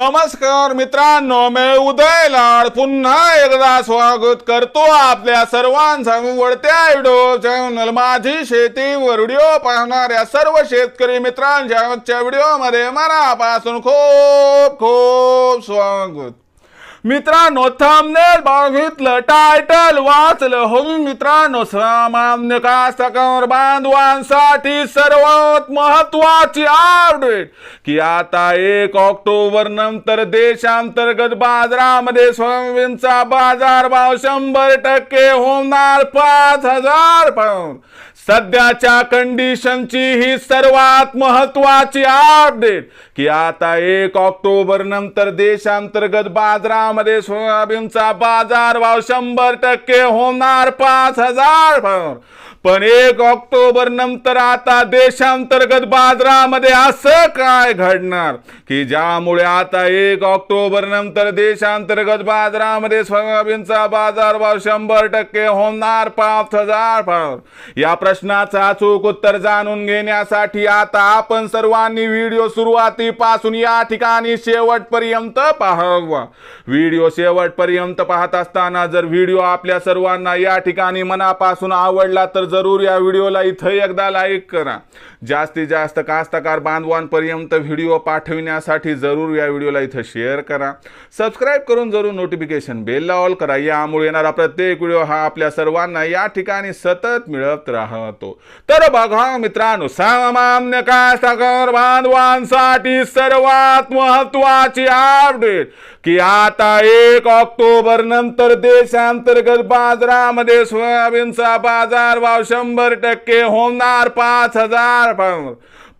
नमस्कार मित्रांनो मी उदय लाड. पुन्हा एकदा स्वागत करतो आपल्या सर्वांचा वळत्या व्हिडिओ चॅनल माझी शेती व्हिडिओ पाहणाऱ्या सर्व शेतकरी मित्रांच्या आजच्या व्हिडिओमध्ये मनापासून खूप खूप स्वागत. मित्रांनो थांबनेल बघितलं टायटल वाचलं. हो मित्रांनो सामान्य कास्तकार बांधवांसाठी सर्वात महत्वाची अपडेट की आता एक ऑक्टोबर नंतर देशांतर्गत बाजारामध्ये सोयाबीनचा बाजार भाव शंभर टक्के होणार पाच हजार पाऊंड सध्याच्या कंडिशनची ही सर्वात महत्वाची अपडेट की आता एक ऑक्टोबर नंतर देशांतर्गत बाजारामध्ये सोयाबीनचा बाजार भाव शंभर टक्के होणार पाच हजार पण एक ऑक्टोबर नंतर आता देशांतर्गत बाजारामध्ये असं काय घडणार? की ज्यामुळे आता एक ऑक्टोबर नंतर देशांतर्गत बाजारामध्ये सोयाबीनचा बाजारभाव शंभर टक्के होणार पाच हजार पाऊंड या प्रश्नाचं अचूक उत्तर जाणून घेण्यासाठी आता आपण सर्वांनी व्हिडिओ सुरुवातीपासून या ठिकाणी शेवटपर्यंत पाहावा. व्हिडिओ शेवटपर्यंत पाहत असताना जर व्हिडिओ आपल्या सर्वांना या ठिकाणी मनापासून आवडला तर जरूर या व्हिडिओला इथं एकदा लाईक करा. जास्तीत जास्त कास्तकार बांधवांपर्यंत व्हिडिओ पाठविण्यासाठी जरूर या व्हिडिओला इथं शेअर करा. सबस्क्राईब करून जरूर नोटिफिकेशन बेलला ऑल करा. यामुळे येणारा प्रत्येक व्हिडिओ हा आपल्या सर्वांना या ठिकाणी सतत मिळत राहतो. तर बघा मित्रांनो सामान्य कास्तकार बांधवांसाठी सर्वात महत्वाची अपडेट की आता एक ऑक्टोबर नंतर देशांतर्गत बाजारामध्ये सोयाबीनचा बाजार भाव शंभर टक्के होणार पाच हजार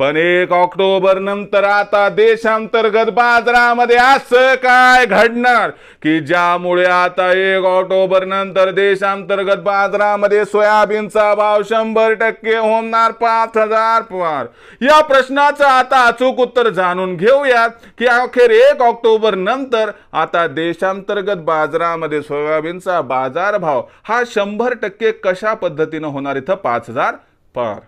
पण एक ऑक्टोबर नंतर आता देशांतर्गत बाजारामध्ये असं काय घडणार? की ज्यामुळे आता एक ऑक्टोबर नंतर देशांतर्गत बाजारामध्ये सोयाबीनचा भाव शंभर टक्के होणार पाच हजार पार? या प्रश्नाचं आता अचूक उत्तर जाणून घेऊयात की अखेर एक ऑक्टोबर नंतर आता देशांतर्गत बाजारामध्ये सोयाबीनचा बाजारभाव हा शंभर टक्के कशा पद्धतीनं होणार इथं पाच हजार पार?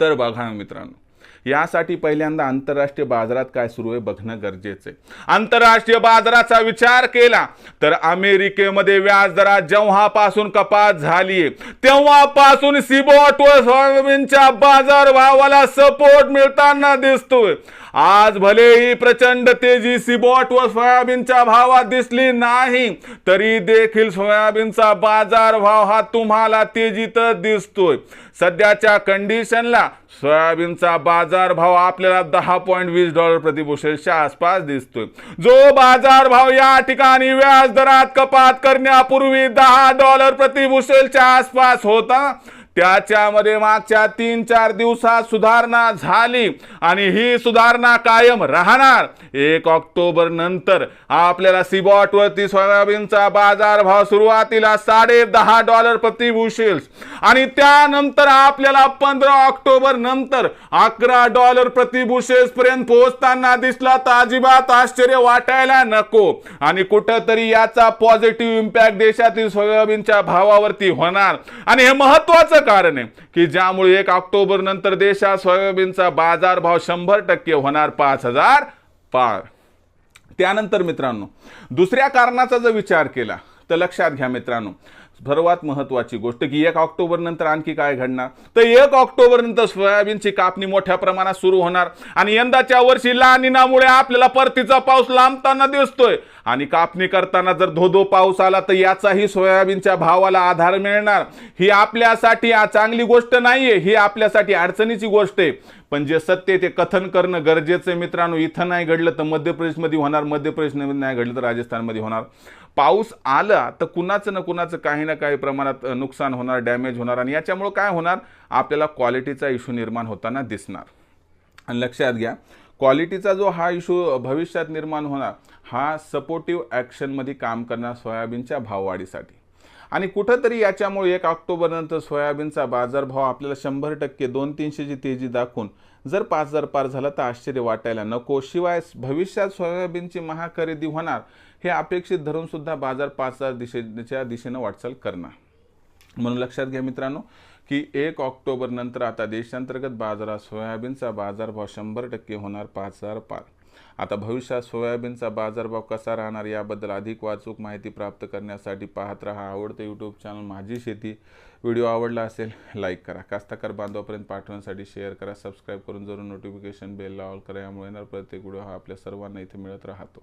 तर बघा मित्रांनो यासाठी पहिल्यांदा आंतरराष्ट्रीय बाजारात काय सुरू आहे बघणं गरजेचं आहे. आंतरराष्ट्रीय बाजाराचा विचार केला तर अमेरिकेमध्ये व्याजदरात जेव्हापासून कपात झालीये तेव्हापासून सिबॉट व सोयाबीनच्या बाजार भावाला सपोर्ट मिळताना दिसतोय. आज भलेही प्रचंड तेजी सिबॉट व सोयाबीनच्या भावात दिसली नाही तरी देखील सोयाबीनचा बाजार भाव हा तुम्हाला तेजीतच दिसतोय. सध्याच्या कंडिशनला सोयाबीनचा बाजार भाव आपल्याला दहा पॉईंट वीस डॉलर प्रतिबुशेलच्या आसपास दिसतोय. जो बाजार भाव या ठिकाणी व्याज दरात कपात करण्यापूर्वी दहा डॉलर प्रतिबुशेलच्या आसपास होता त्याच्यामध्ये मागच्या तीन चार दिवसात सुधारणा झाली आणि ही सुधारणा कायम राहणार. एक ऑक्टोबर नंतर आपल्याला सिबॉटवरती सोयाबीनचा बाजार भाव सुरुवातीला साडे दहा डॉलर प्रति बुशेल्स आणि त्यानंतर आपल्याला पंधरा ऑक्टोबर नंतर अकरा डॉलर प्रति बुशेल्स पर्यंत पोहोचताना दिसला तर अजिबात आश्चर्य वाटायला नको. आणि कुठंतरी याचा पॉझिटिव्ह इम्पॅक्ट देशातील सोयाबीनच्या भावावरती होणार. आणि हे महत्वाचं कारण आहे की ज्यामुळे एक ऑक्टोबर नंतर देशात सोयाबीनचा बाजार भाव शंभर टक्के होणार पाच हजार पार. त्यानंतर मित्रांनो दुसऱ्या कारणाचा जर विचार केला तर लक्षात घ्या मित्रांनो सर्वात महत्वाची गोष्ट की एक ऑक्टोबर नंतर आणखी काय घडणार? तर एक ऑक्टोबर नंतर सोयाबीनची कापणी मोठ्या प्रमाणात सुरू होणार आणि यंदाच्या वर्षी लानिनामुळे आपल्याला परतीचा पाऊस लांबताना दिसतोय. आणि कापणी करताना जर धोधो पाऊस आला तर याचाही सोयाबीनच्या भावाला आधार मिळणार. ही आपल्यासाठी चांगली गोष्ट नाहीये ही आपल्यासाठी अडचणीची गोष्ट आहे. पण जे सत्य ते कथन करणं गरजेचं आहे मित्रांनो. इथं नाही घडलं तर मध्य प्रदेशमध्ये होणार मध्य प्रदेशमध्ये नाही घडलं तर राजस्थानमध्ये होणार. पाऊस आला तर कुणाचं ना कुणाचं काही ना काही प्रमाणात नुकसान होणार डॅमेज होणार आणि याच्यामुळं काय होणार? आपल्याला क्वालिटीचा इश्यू निर्माण होताना दिसणार. आणि लक्षात घ्या क्वालिटीचा जो हा इशू भविष्यात निर्माण होणार हा सपोर्टिव्ह ॲक्शनमध्ये काम करणार सोयाबीनच्या भाववाढीसाठी. आणि कुठंतरी याच्यामुळे एक ऑक्टोबर नंतर सोयाबीनचा बाजारभाव आपल्याला शंभर टक्के दोन तीनशेची तेजी दाखवून जर पाच हजार पार झाला तर आश्चर्य वाटायला नको. शिवाय भविष्यात सोयाबीनची महाखरेदी होणार हे अपेक्षित धरून सुद्धा बाजार पाच हजार दिशेच्या दिशेनं वाटचाल करणार. म्हणून लक्षात घ्या मित्रांनो की एक ऑक्टोबर नंतर आता देशांतर्गत बाजारात सोयाबीनचा बाजारभाव शंभर टक्के होणार पाच हजार पार. आता भविष्यात सोयाबीनचा बाजारभाव कसा राहणार याबद्दल अधिक वाचूक माहिती प्राप्त करण्यासाठी पाहत राहा आवडतं यूट्यूब चॅनल माझी शेती. व्हिडिओ आवडला असेल लाईक करा. कास्तकार बांधवापर्यंत पाठवण्यासाठी शेअर करा. सबस्क्राईब करून जरूर नोटिफिकेशन बेल ऑल करा. यामुळे येणार प्रत्येक व्हिडिओ हा आपल्या सर्वांना इथे मिळत राहतो.